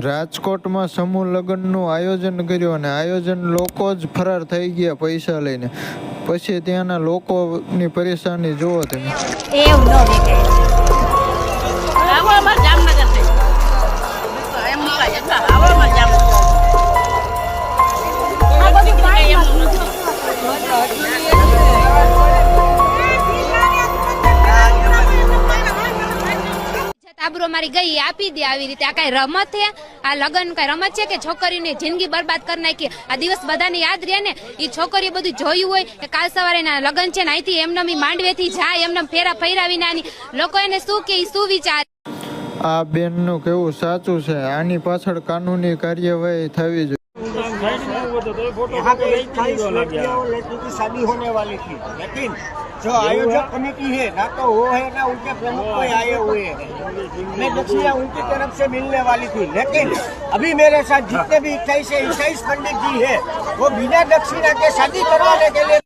રાજકોટમાં સમૂહ લગ્નનું આયોજન કર્યું અને આયોજન લોકો જ ફરાર થઈ ગયા પૈસા લઈને. પછી ત્યાંના લોકોની પરેશાની જુઓ તમે. એવું આબરો મારી ગઈ, આપી દે આવી રીતે. આ કઈ રમત છે? આ લગન કઈ રમત છે કે છોકરીની જિંદગી બરબાદ કરી નાખી? આ દિવસ બધાને યાદ રહે ને? એ છોકરીએ બધું જોયું હોય કે કાલ સવારે એના લગન છે ને અહીંથી એમને માંડવેથી જાય એમને ફેરા ફેરાવીને આની. લોકો એને શું કે શું વિચાર? આ બેનનું કેવું સાચું છે? આની પાછળ કાનૂની કાર્યવાહી થવી જોઈએ. यहाँ पे अट्ठाईस लड़कियां और लड़की की शादी होने वाली थी लेकिन जो आयोजक कमेटी है ना तो वो है ना उनके प्रमुख कोई आए हुए हैं मैं दक्षिणा उनकी तरफ से मिलने वाली थी लेकिन अभी मेरे साथ जितने भी इक्कीस से इक्कीस पंडित जी है वो बिना दक्षिणा के शादी करवाने के लिए